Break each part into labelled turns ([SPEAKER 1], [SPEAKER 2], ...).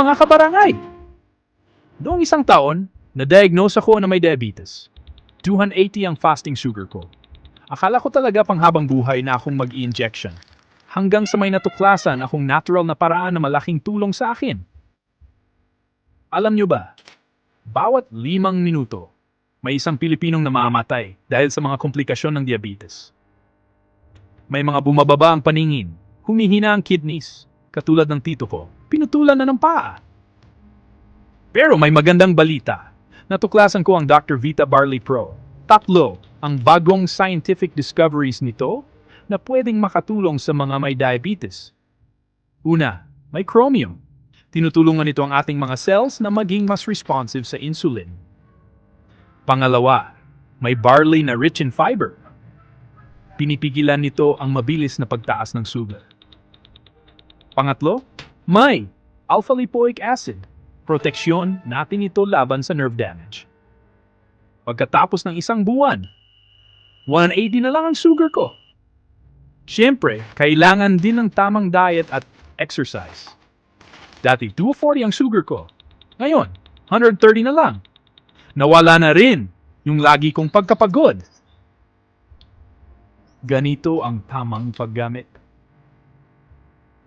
[SPEAKER 1] mga kabarangay! Noong isang taon, na-diagnose ako na may diabetes. 280 ang fasting sugar ko. Akala ko talaga panghabang buhay na akong mag-injection. Hanggang sa may natuklasan akong natural na paraan na malaking tulong sa akin. Alam nyo ba, bawat limang minuto, may isang Pilipinong namamatay dahil sa mga komplikasyon ng diabetes. May mga bumababa ang paningin, humihina ang kidneys, katulad ng tito ko, pinutulan na ng paa. Pero may magandang balita. Natuklasan ko ang Dr. Vita Barley Pro. Tatlo ang bagong scientific discoveries nito na pwedeng makatulong sa mga may diabetes. Una, may chromium. Tinutulungan nito ang ating mga cells na maging mas responsive sa insulin. Pangalawa, may barley na rich in fiber. Pinipigilan nito ang mabilis na pagtaas ng sugat. Pangatlo, may alpha-lipoic acid. Proteksyon natin ito laban sa nerve damage. Pagkatapos ng isang buwan, 180 na lang ang sugar ko. Siyempre, kailangan din ng tamang diet at exercise. Dati 240 ang sugar ko. Ngayon, 130 na lang. Nawala na rin yung lagi kong pagkapagod. Ganito ang tamang paggamit.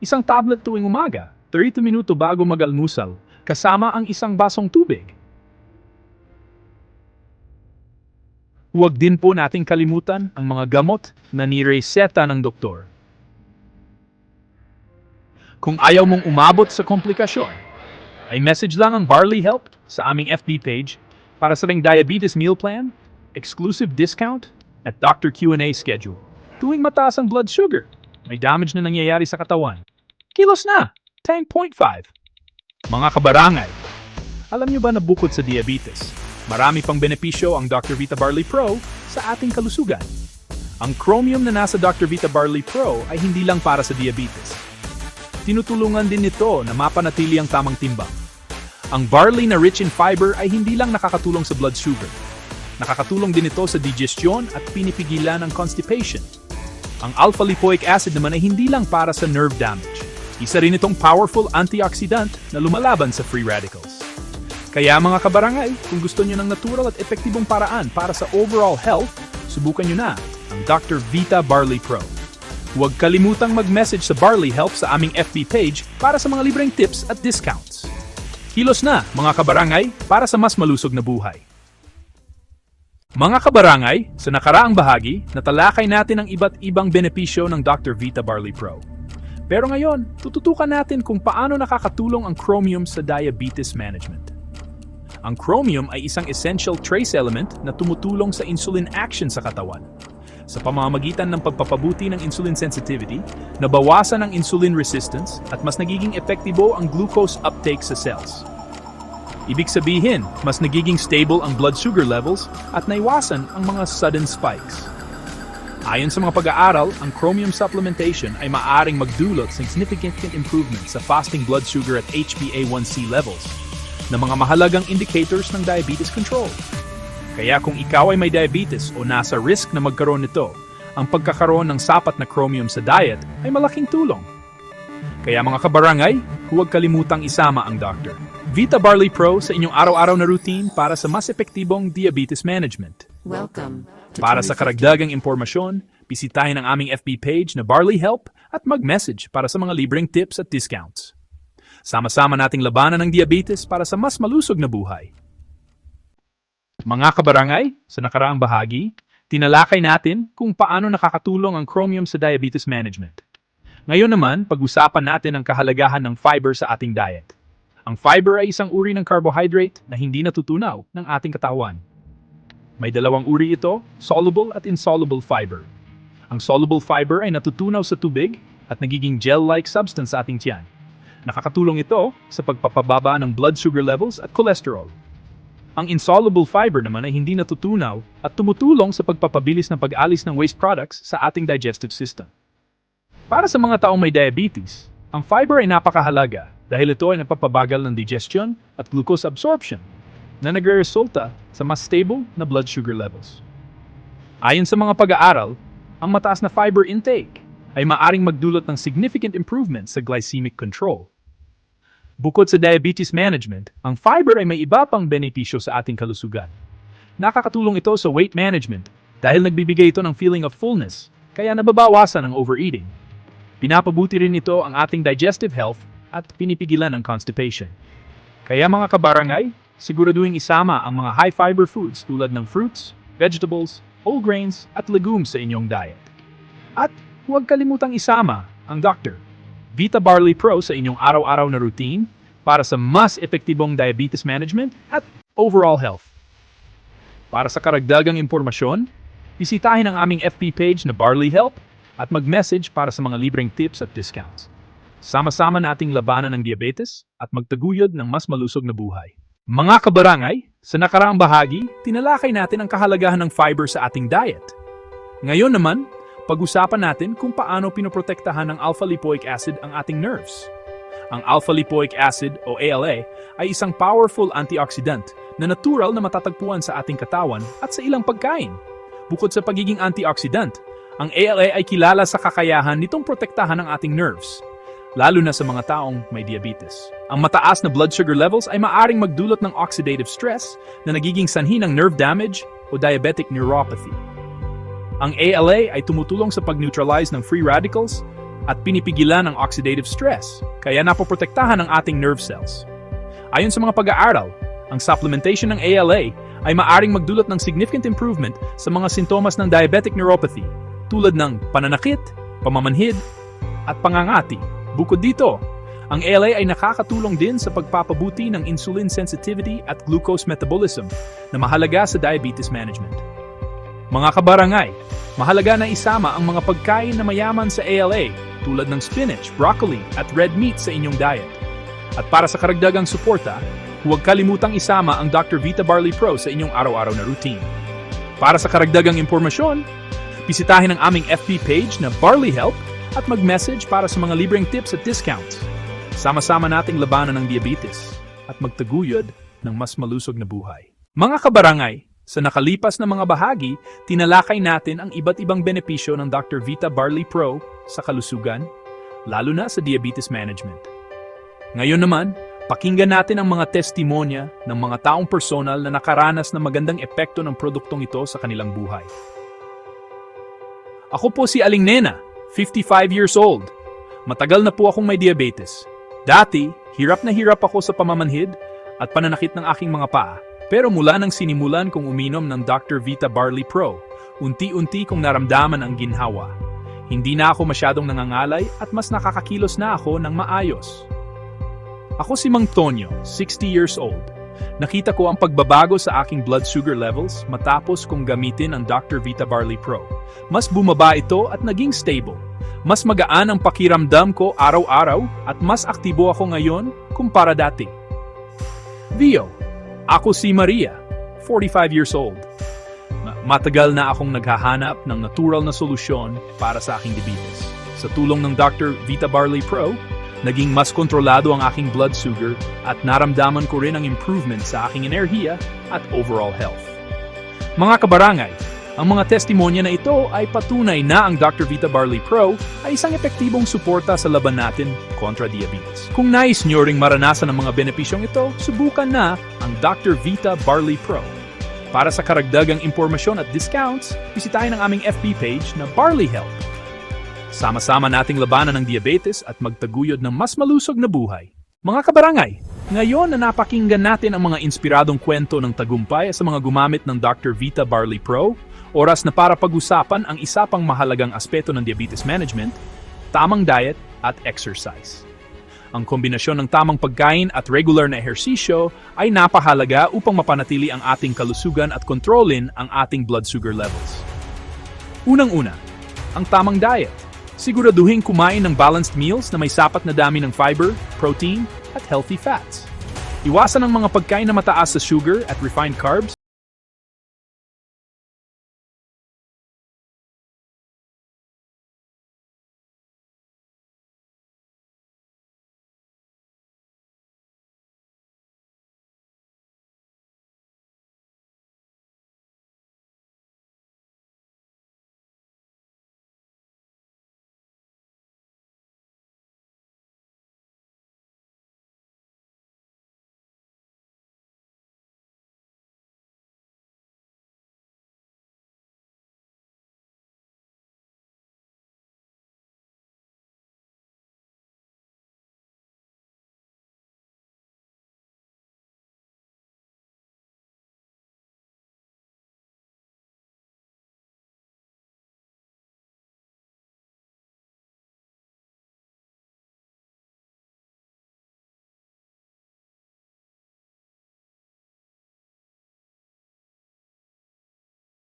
[SPEAKER 1] Isang tablet tuwing umaga, 30 minuto bago mag-almusal, kasama ang isang basong tubig. Huwag din po nating kalimutan ang mga gamot na nireseta ng doktor. Kung ayaw mong umabot sa komplikasyon, ay message lang ang Barley Help sa aming FB page para sa ring diabetes meal plan, exclusive discount, at Dr. Q&A schedule. Tuwing mataas ang blood sugar, may damage na nangyayari sa katawan. Kilos na! 10.5 Mga kabarangay, alam niyo ba na bukod sa diabetes, marami pang benepisyo ang Dr. Vita Barley Pro sa ating kalusugan. Ang chromium na nasa Dr. Vita Barley Pro ay hindi lang para sa diabetes. Tinutulungan din nito na mapanatili ang tamang timbang. Ang barley na rich in fiber ay hindi lang nakakatulong sa blood sugar. Nakakatulong din ito sa digestion at pinipigilan ang constipation. Ang alpha-lipoic acid naman ay hindi lang para sa nerve damage. Isa rin itong powerful antioxidant na lumalaban sa free radicals. Kaya mga kabarangay, kung gusto nyo ng natural at epektibong paraan para sa overall health, subukan nyo na ang Dr. Vita Barley Pro. Huwag kalimutang mag-message sa Barley Help sa aming FB page para sa mga libreng tips at discounts. Kilos na, mga kabarangay, para sa mas malusog na buhay. Mga kabarangay, sa nakaraang bahagi, natalakay natin ang iba't ibang benepisyo ng Dr. Vita Barley Pro. Pero ngayon, tututukan natin kung paano nakakatulong ang chromium sa diabetes management. Ang chromium ay isang essential trace element na tumutulong sa insulin action sa katawan. Sa pamamagitan ng pagpapabuti ng insulin sensitivity, nabawasan ang insulin resistance at mas nagiging epektibo ang glucose uptake sa cells. Ibig sabihin, mas nagiging stable ang blood sugar levels at naiwasan ang mga sudden spikes. Ayon sa mga pag-aaral, ang chromium supplementation ay maaaring magdulot sa significant improvement sa fasting blood sugar at HbA1c levels na mga mahalagang indicators ng diabetes control. Kaya kung ikaw ay may diabetes o nasa risk na magkaroon nito, ang pagkakaroon ng sapat na chromium sa diet ay malaking tulong. Kaya mga kabarangay, huwag kalimutang isama ang doctor. Vita Barley Pro sa inyong araw-araw na routine para sa mas epektibong diabetes management.
[SPEAKER 2] Welcome
[SPEAKER 1] Para sa
[SPEAKER 2] 2050.
[SPEAKER 1] karagdagang impormasyon, bisitahin ang aming FB page na Barley Help at mag-message para sa mga libreng tips at discounts. Sama-sama nating labanan ng diabetes para sa mas malusog na buhay. Mga kabarangay, sa nakaraang bahagi, tinalakay natin kung paano nakakatulong ang chromium sa diabetes management. Ngayon naman, pag-usapan natin ang kahalagahan ng fiber sa ating diet. Ang fiber ay isang uri ng carbohydrate na hindi natutunaw ng ating katawan. May dalawang uri ito, soluble at insoluble fiber. Ang soluble fiber ay natutunaw sa tubig at nagiging gel-like substance sa ating tiyan. Nakakatulong ito sa pagpapababa ng blood sugar levels at cholesterol. Ang insoluble fiber naman ay hindi natutunaw at tumutulong sa pagpapabilis ng pag-alis ng waste products sa ating digestive system. Para sa mga taong may diabetes, ang fiber ay napakahalaga dahil ito ay napapabagal ng digestion at glucose absorption na nagre-resulta sa mas stable na blood sugar levels. Ayon sa mga pag-aaral, ang mataas na fiber intake ay maaring magdulot ng significant improvement sa glycemic control. Bukod sa diabetes management, ang fiber ay may iba pang benepisyo sa ating kalusugan. Nakakatulong ito sa weight management dahil nagbibigay ito ng feeling of fullness, kaya nababawasan ang overeating. Pinapabuti rin ito ang ating digestive health at pinipigilan ang constipation. Kaya mga kabarangay, siguraduhin isama ang mga high-fiber foods tulad ng fruits, vegetables, whole grains at legumes sa inyong diet. At huwag kalimutang isama ang Dr. Vita Barley Pro sa inyong araw-araw na routine para sa mas epektibong diabetes management at overall health. Para sa karagdagang impormasyon, bisitahin ang aming FB page na Barley Help at mag-message para sa mga libreng tips at discounts. Sama-sama nating labanan ng diabetes at magtaguyod ng mas malusog na buhay. Mga kabarangay, sa nakaraang bahagi, tinalakay natin ang kahalagahan ng fiber sa ating diet. Ngayon naman, pag-usapan natin kung paano pinoprotektahan ng alpha-lipoic acid ang ating nerves. Ang alpha-lipoic acid o ALA ay isang powerful antioxidant na natural na matatagpuan sa ating katawan at sa ilang pagkain. Bukod sa pagiging antioxidant, ang ALA ay kilala sa kakayahan nitong protektahan ang ating nerves, lalo na sa mga taong may diabetes. Ang mataas na blood sugar levels ay maaring magdulot ng oxidative stress na nagiging sanhi ng nerve damage o diabetic neuropathy. Ang ALA ay tumutulong sa pag-neutralize ng free radicals at pinipigilan ang oxidative stress, kaya napoprotektahan ang ating nerve cells. Ayon sa mga pag-aaral, ang supplementation ng ALA ay maaring magdulot ng significant improvement sa mga sintomas ng diabetic neuropathy tulad ng pananakit, pamamanhid, at pangangati. Bukod dito, ang ALA ay nakakatulong din sa pagpapabuti ng insulin sensitivity at glucose metabolism na mahalaga sa diabetes management. Mga kabarangay, mahalaga na isama ang mga pagkain na mayaman sa ALA tulad ng spinach, broccoli at red meat sa inyong diet. At para sa karagdagang suporta, huwag kalimutang isama ang Dr. Vita Barley Pro sa inyong araw-araw na routine. Para sa karagdagang impormasyon, bisitahin ang aming FB page na Barley Help at mag-message para sa mga libreng tips at discounts. Sama-sama nating labanan ng diabetes at magtaguyod ng mas malusog na buhay. Mga kabarangay, sa nakalipas na mga bahagi, tinalakay natin ang iba't ibang benepisyo ng Dr. Vita Barley Pro sa kalusugan, lalo na sa diabetes management. Ngayon naman, pakinggan natin ang mga testimonya ng mga taong personal na nakaranas ng magandang epekto ng produktong ito sa kanilang buhay. Ako po si Aling Nena, 55 years old. Matagal na po akong may diabetes. Dati, hirap na hirap ako sa pamamanhid at pananakit ng aking mga paa. Pero mula nang sinimulan kong uminom ng Dr. Vita Barley Pro, unti-unti kong naramdaman ang ginhawa. Hindi na ako masyadong nangangalay at mas nakakakilos na ako ng maayos. Ako si Mang Tonyo, 60 years old. Nakita ko ang pagbabago sa aking blood sugar levels matapos kong gamitin ang Dr. Vita Barley Pro. Mas bumaba ito at naging stable. Mas magaan ang pakiramdam ko araw-araw at mas aktibo ako ngayon kumpara dati. Vio, ako si Maria, 45 years old. Ma- Matagal na akong naghahanap ng natural na solusyon para sa aking diabetes. Sa tulong ng Dr. Vita Barley Pro, naging mas kontrolado ang aking blood sugar at naramdaman ko rin ang improvement sa aking enerhiya at overall health. Mga kabarangay, ang mga testimonya na ito ay patunay na ang Dr. Vita Barley Pro ay isang epektibong suporta sa laban natin kontra diabetes. Kung nais nyo ring maranasan ang mga benepisyong ito, subukan na ang Dr. Vita Barley Pro. Para sa karagdagang impormasyon at discounts, bisitahin ang aming FB page na Barley Help. Sama-sama nating labanan ng diabetes at magtaguyod ng mas malusog na buhay. Mga kabarangay, ngayon na napakinggan natin ang mga inspiradong kwento ng tagumpay sa mga gumamit ng Dr. Vita Barley Pro, oras na para pag-usapan ang isa pang mahalagang aspeto ng diabetes management, tamang diet at exercise. Ang kombinasyon ng tamang pagkain at regular na ehersisyo ay napahalaga upang mapanatili ang ating kalusugan at kontrolin ang ating blood sugar levels. Unang-una, ang tamang diet. Siguraduhin kumain ng balanced meals na may sapat na dami ng fiber, protein, at healthy fats. Iwasan ang mga pagkain na mataas sa sugar at refined carbs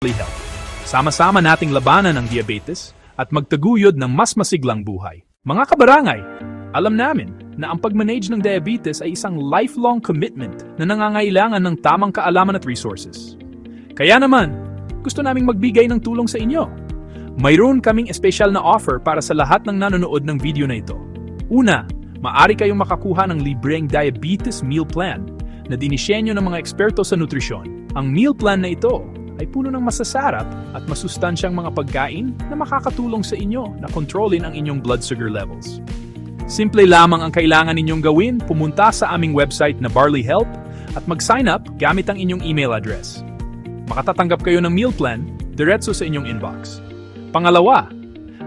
[SPEAKER 1] Health. Sama-sama nating labanan ang diabetes at magtaguyod ng mas masiglang buhay. Mga kabarangay, alam namin na ang pag-manage ng diabetes ay isang lifelong commitment na nangangailangan ng tamang kaalaman at resources. Kaya naman, gusto naming magbigay ng tulong sa inyo. Mayroon kaming espesyal na offer para sa lahat ng nanonood ng video na ito. Una, maari kayong makakuha ng libreng diabetes meal plan na dinisenyo ng mga eksperto sa nutrisyon. Ang meal plan na ito ay puno ng masasarap at masustansyang mga pagkain na makakatulong sa inyo na kontrolin ang inyong blood sugar levels. Simple lamang ang kailangan ninyong gawin, pumunta sa aming website na Barley Help at mag-sign up gamit ang inyong email address. Makatatanggap kayo ng meal plan diretso sa inyong inbox. Pangalawa,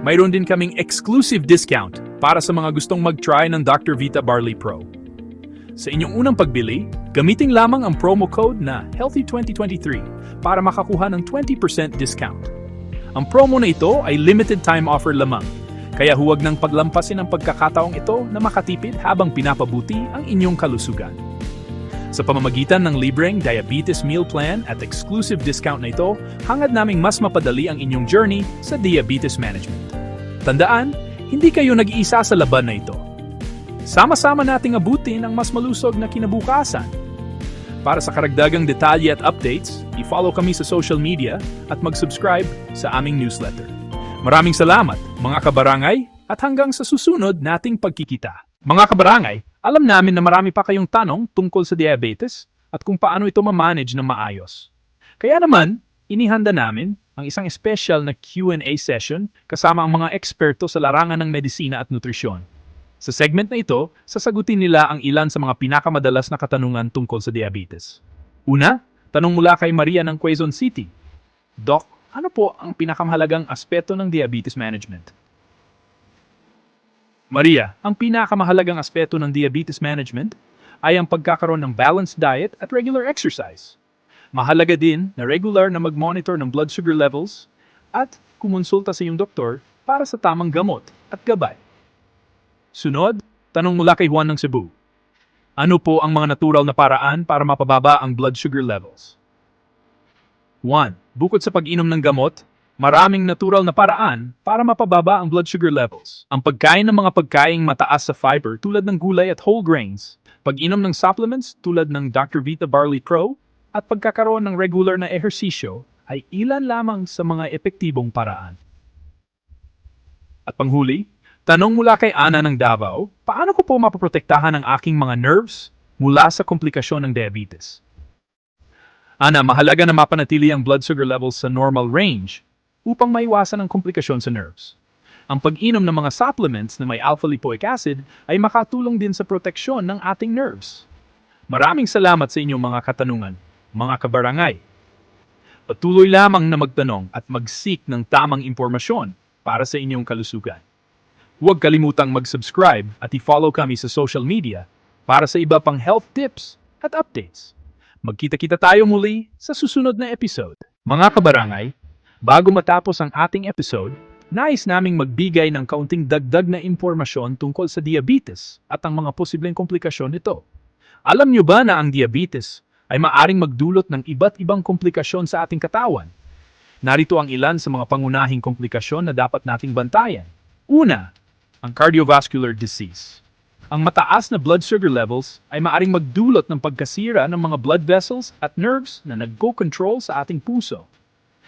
[SPEAKER 1] mayroon din kaming exclusive discount para sa mga gustong mag-try ng Dr. Vita Barley Pro. Sa inyong unang pagbili, gamitin lamang ang promo code na HEALTHY2023 para makakuha ng 20% discount. Ang promo na ito ay limited time offer lamang, kaya huwag nang paglampasin ang pagkakataong ito na makatipid habang pinapabuti ang inyong kalusugan. Sa pamamagitan ng libreng diabetes meal plan at exclusive discount na ito, hangad naming mas mapadali ang inyong journey sa diabetes management. Tandaan, hindi kayo nag-iisa sa laban na ito. Sama-sama nating abutin ang mas malusog na kinabukasan. Para sa karagdagang detalye at updates, i-follow kami sa social media at mag-subscribe sa aming newsletter. Maraming salamat, mga kabarangay, at hanggang sa susunod nating pagkikita. Mga kabarangay, alam namin na marami pa kayong tanong tungkol sa diabetes at kung paano ito ma-manage ng maayos. Kaya naman, inihanda namin ang isang special na Q&A session kasama ang mga eksperto sa larangan ng medisina at nutrisyon. Sa segment na ito, sasagutin nila ang ilan sa mga pinakamadalas na katanungan tungkol sa diabetes. Una, tanong mula kay Maria ng Quezon City. Doc, ano po ang pinakamahalagang aspeto ng diabetes management? Maria, ang pinakamahalagang aspeto ng diabetes management ay ang pagkakaroon ng balanced diet at regular exercise. Mahalaga din na regular na mag-monitor ng blood sugar levels at kumonsulta sa iyong doktor para sa tamang gamot at gabay. Sunod, tanong mula kay Juan ng Cebu. Ano po ang mga natural na paraan para mapababa ang blood sugar levels? 1. Bukod sa pag-inom ng gamot, maraming natural na paraan para mapababa ang blood sugar levels. Ang pagkain ng mga pagkaing mataas sa fiber tulad ng gulay at whole grains, pag-inom ng supplements tulad ng Dr. Vita Barley Pro, at pagkakaroon ng regular na ehersisyo ay ilan lamang sa mga epektibong paraan. At panghuli, tanong mula kay Ana ng Davao, paano ko po mapoprotektahan ang aking mga nerves mula sa komplikasyon ng diabetes? Ana, mahalaga na mapanatili ang blood sugar levels sa normal range upang maiwasan ang komplikasyon sa nerves. Ang pag-inom ng mga supplements na may alpha-lipoic acid ay makatulong din sa proteksyon ng ating nerves. Maraming salamat sa inyong mga katanungan, mga kabarangay. Patuloy lamang na magtanong at mag-seek ng tamang impormasyon para sa inyong kalusugan. Huwag kalimutang mag-subscribe at i-follow kami sa social media para sa iba pang health tips at updates. Magkita-kita tayo muli sa susunod na episode. Mga kabarangay, bago matapos ang ating episode, nais naming magbigay ng kaunting dagdag na impormasyon tungkol sa diabetes at ang mga posibleng komplikasyon nito. Alam niyo ba na ang diabetes ay maaring magdulot ng iba't ibang komplikasyon sa ating katawan? Narito ang ilan sa mga pangunahing komplikasyon na dapat nating bantayan. Una, ang cardiovascular disease. Ang mataas na blood sugar levels ay maaring magdulot ng pagkasira ng mga blood vessels at nerves na nagko-control sa ating puso.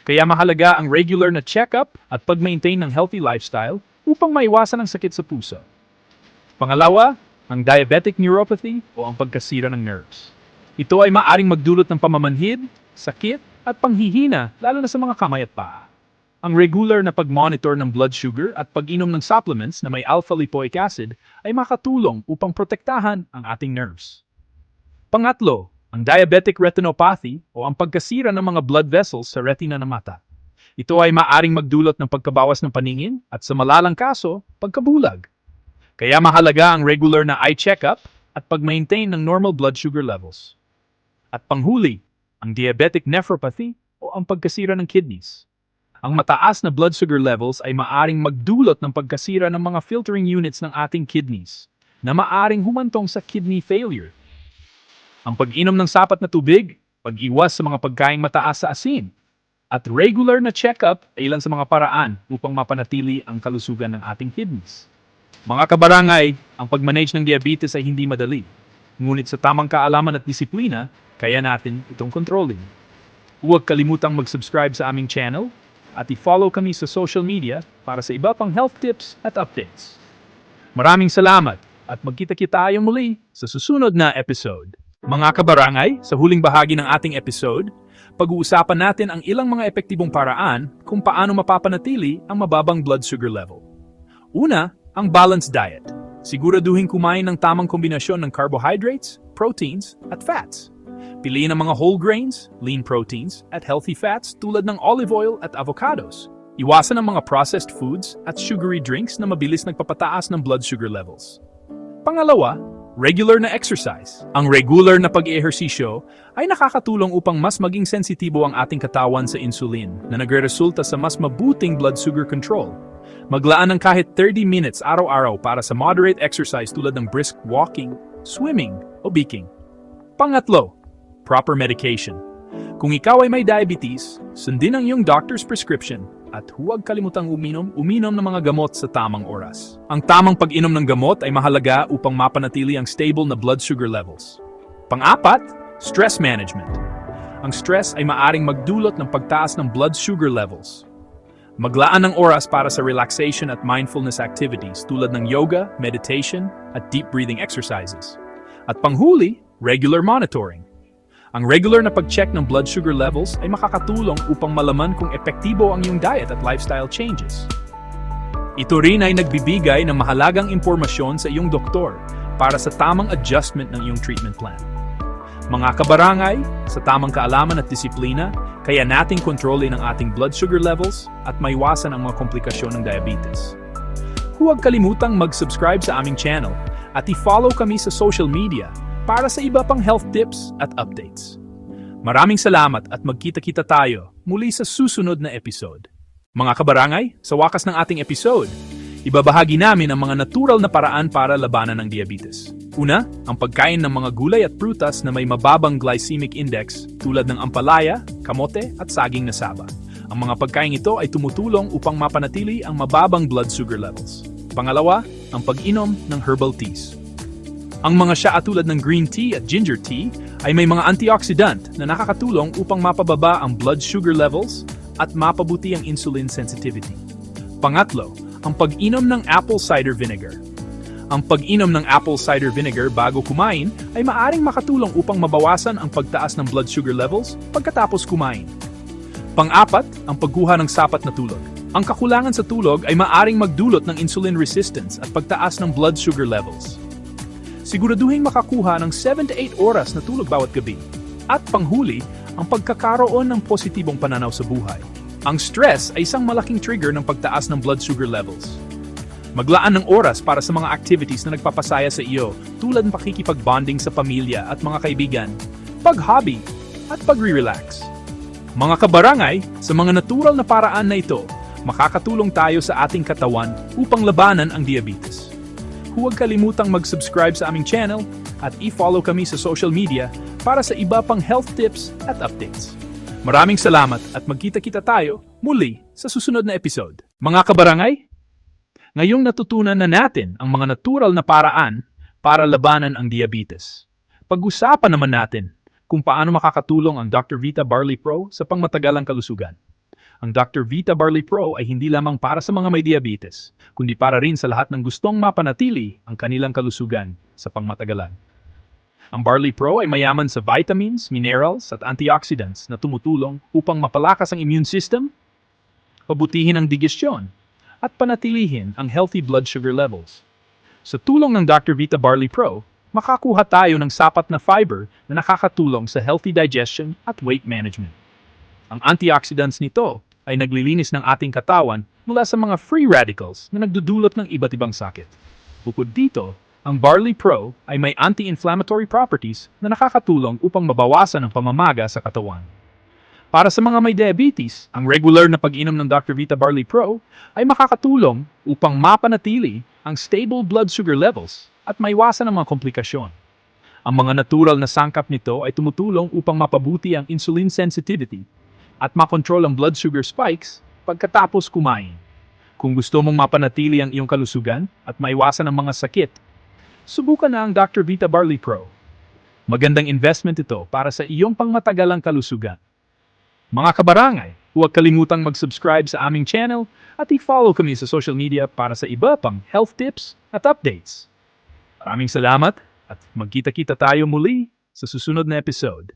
[SPEAKER 1] Kaya mahalaga ang regular na check-up at pag-maintain ng healthy lifestyle upang maiwasan ang sakit sa puso. Pangalawa, ang diabetic neuropathy o ang pagkasira ng nerves. Ito ay maaring magdulot ng pamamanhid, sakit, at panghihina lalo na sa mga kamay at paa. Ang regular na pag-monitor ng blood sugar at pag-inom ng supplements na may alpha-lipoic acid ay makatulong upang protektahan ang ating nerves. Pangatlo, ang diabetic retinopathy o ang pagkasira ng mga blood vessels sa retina ng mata. Ito ay maaring magdulot ng pagkabawas ng paningin at sa malalang kaso, pagkabulag. Kaya mahalaga ang regular na eye checkup at pag-maintain ng normal blood sugar levels. At panghuli, ang diabetic nephropathy o ang pagkasira ng kidneys. Ang mataas na blood sugar levels ay maaring magdulot ng pagkasira ng mga filtering units ng ating kidneys na maaring humantong sa kidney failure. Ang pag-inom ng sapat na tubig, pag-iwas sa mga pagkaing mataas sa asin, At regular na check-up ay ilan sa mga paraan upang mapanatili ang kalusugan ng ating kidneys. Mga kabarangay, ang pag-manage ng diabetes ay hindi madali. Ngunit sa tamang kaalaman at disiplina, kaya natin itong kontrolin. Huwag kalimutang mag-subscribe sa aming channel at i-follow kami sa social media para sa iba pang health tips at updates. Maraming salamat at magkita-kita tayo muli sa susunod na episode. Mga kabarangay, sa huling bahagi ng ating episode, pag-uusapan natin ang ilang mga epektibong paraan kung paano mapapanatili ang mababang blood sugar level. Una, ang balanced diet. Siguraduhin kumain ng tamang kombinasyon ng carbohydrates, proteins, at fats. Piliin ang mga whole grains, lean proteins, at healthy fats tulad ng olive oil at avocados. Iwasan ang mga processed foods at sugary drinks na mabilis nagpapataas ng blood sugar levels. Pangalawa, regular na exercise. Ang regular na pag-ehersisyo ay nakakatulong upang mas maging sensitibo ang ating katawan sa insulin na nagre-resulta sa mas mabuting blood sugar control. Maglaan ng kahit 30 minutes araw-araw para sa moderate exercise tulad ng brisk walking, swimming, o biking. Pangatlo, proper medication. Kung ikaw ay may diabetes, sundin ang iyong doctor's prescription at huwag kalimutang uminom, uminom ng mga gamot sa tamang oras. Ang tamang pag-inom ng gamot ay mahalaga upang mapanatili ang stable na blood sugar levels. Pang-apat, stress management. Ang stress ay maaring magdulot ng pagtaas ng blood sugar levels. Maglaan ng oras para sa relaxation at mindfulness activities tulad ng yoga, meditation, at deep breathing exercises. At panghuli, regular monitoring. Ang regular na pag-check ng blood sugar levels ay makakatulong upang malaman kung epektibo ang iyong diet at lifestyle changes. Ito rin ay nagbibigay ng mahalagang impormasyon sa iyong doktor para sa tamang adjustment ng iyong treatment plan. Mga kabarangay, sa tamang kaalaman at disiplina, kaya nating kontrolin ang ating blood sugar levels at maiwasan ang mga komplikasyon ng diabetes. Huwag kalimutang mag-subscribe sa aming channel at i-follow kami sa social media para sa iba pang health tips at updates. Maraming salamat at magkita-kita tayo muli sa susunod na episode. Mga kabarangay, sa wakas ng ating episode, ibabahagi namin ang mga natural na paraan para labanan ng diabetes. Una, ang pagkain ng mga gulay at prutas na may mababang glycemic index tulad ng ampalaya, kamote at saging na saba. Ang mga pagkain ito ay tumutulong upang mapanatili ang mababang blood sugar levels. Pangalawa, ang pag-inom ng herbal teas. Ang mga syaa tulad ng green tea at ginger tea ay may mga antioxidant na nakakatulong upang mapababa ang blood sugar levels at mapabuti ang insulin sensitivity. Pangatlo, ang pag-inom ng apple cider vinegar. Ang pag-inom ng apple cider vinegar bago kumain ay maaring makatulong upang mabawasan ang pagtaas ng blood sugar levels pagkatapos kumain. Pang-apat, ang pagkuha ng sapat na tulog. Ang kakulangan sa tulog ay maaring magdulot ng insulin resistance at pagtaas ng blood sugar levels. Siguraduhin makakuha ng 7 to 8 oras na tulog bawat gabi. At panghuli, ang pagkakaroon ng positibong pananaw sa buhay. Ang stress ay isang malaking trigger ng pagtaas ng blood sugar levels. Maglaan ng oras para sa mga activities na nagpapasaya sa iyo tulad ng pakikipag-bonding sa pamilya at mga kaibigan, pag-hobby, at pag-relax. Mga kabarangay, sa mga natural na paraan na ito, makakatulong tayo sa ating katawan upang labanan ang diabetes. Huwag kalimutang mag-subscribe sa aming channel at i-follow kami sa social media para sa iba pang health tips at updates. Maraming salamat at magkita-kita tayo muli sa susunod na episode. Mga kabarangay, ngayong natutunan na natin ang mga natural na paraan para labanan ang diabetes. Pag-usapan naman natin kung paano makakatulong ang Dr. Vita Barley Pro sa pangmatagalang kalusugan. Ang Dr. Vita Barley Pro ay hindi lamang para sa mga may diabetes, kundi para rin sa lahat ng gustong mapanatili ang kanilang kalusugan sa pangmatagalan. Ang Barley Pro ay mayaman sa vitamins, minerals at antioxidants na tumutulong upang mapalakas ang immune system, pabutihin ang digestion, at panatilihin ang healthy blood sugar levels. Sa tulong ng Dr. Vita Barley Pro, makakuha tayo ng sapat na fiber na nakakatulong sa healthy digestion at weight management. Ang antioxidants nito ay naglilinis ng ating katawan mula sa mga free radicals na nagdudulot ng iba't ibang sakit. Bukod dito, ang Barley Pro ay may anti-inflammatory properties na nakakatulong upang mabawasan ang pamamaga sa katawan. Para sa mga may diabetes, ang regular na pag-inom ng Dr. Vita Barley Pro ay makakatulong upang mapanatili ang stable blood sugar levels at maiwasan ang mga komplikasyon. Ang mga natural na sangkap nito ay tumutulong upang mapabuti ang insulin sensitivity, at makontrol ang blood sugar spikes pagkatapos kumain. Kung gusto mong mapanatili ang iyong kalusugan at maiwasan ang mga sakit, subukan na ang Dr. Vita Barley Pro. Magandang investment ito para sa iyong pangmatagalang kalusugan. Mga kabarangay, huwag kalimutang mag-subscribe sa aming channel at i-follow kami sa social media para sa iba pang health tips at updates. Maraming salamat at magkita-kita tayo muli sa susunod na episode.